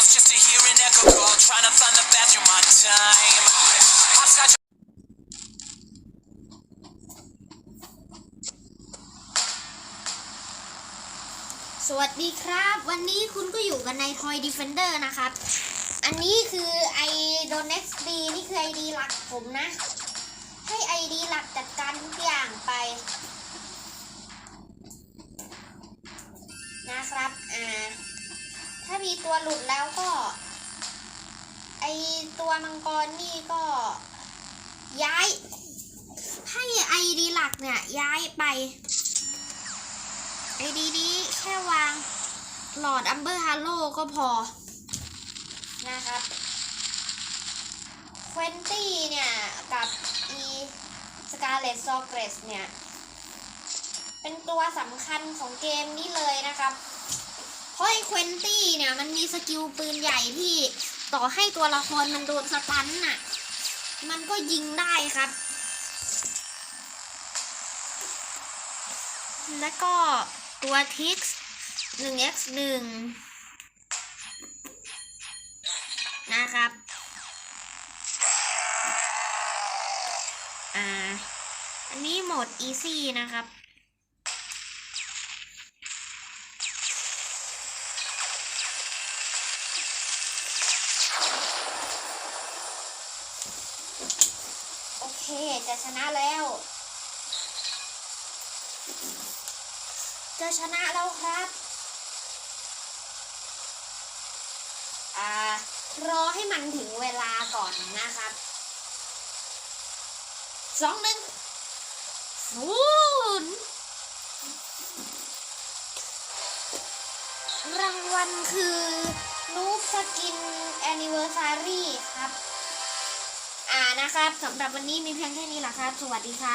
walls just to hear an echo call. Trying to find the bathroom on time. Hopscotch. สวัสดีครับ วันนี้คุณก็อยู่กันใน Toy Defender นะครับ อันนี้คือไอโดน XD นี่คือ ID หลักผมนะ ให้ ID หลักจัดการทุกอย่างไป นะครับ อ่า ถ้ามีตัวหลุดแล้วก็ ไอตัวมังกรนี่ก็ ย้าย ให้ ID หลักเนี่ย ย้ายไป ไอดีนี้แค่วาง หลอดอัมเบอร์ฮาโลก็พอ นะครับควนตี้เนี่ย กับอีสกาเลตซอเกรสเนี่ย เป็นตัวสำคัญของเกมนี้เลยนะครับ ราะไอ้ควนตี้เนี่ยมันมีสกิลปืนใหญ่ที่ต่อให้ตัวละครมันโดนสตันน่ะ มันก็ยิงได้ครับ แล้วก็ตัว Tix 1 x 1นะครับ อ่า อันนี้โหมด easy นะครับ โอเค จะชนะแล้ว จะชนะแล้วครับ อ่า รอให้มันถึงเวลาก่อนนะครับสองหนึ่งศูนย์รางวัลคือนูบสกินแอนนิเวอร์ซารีครับ นะครับสำหรับวันนี้มีเพียงแค่นี้แหละครับ สวัสดีครับ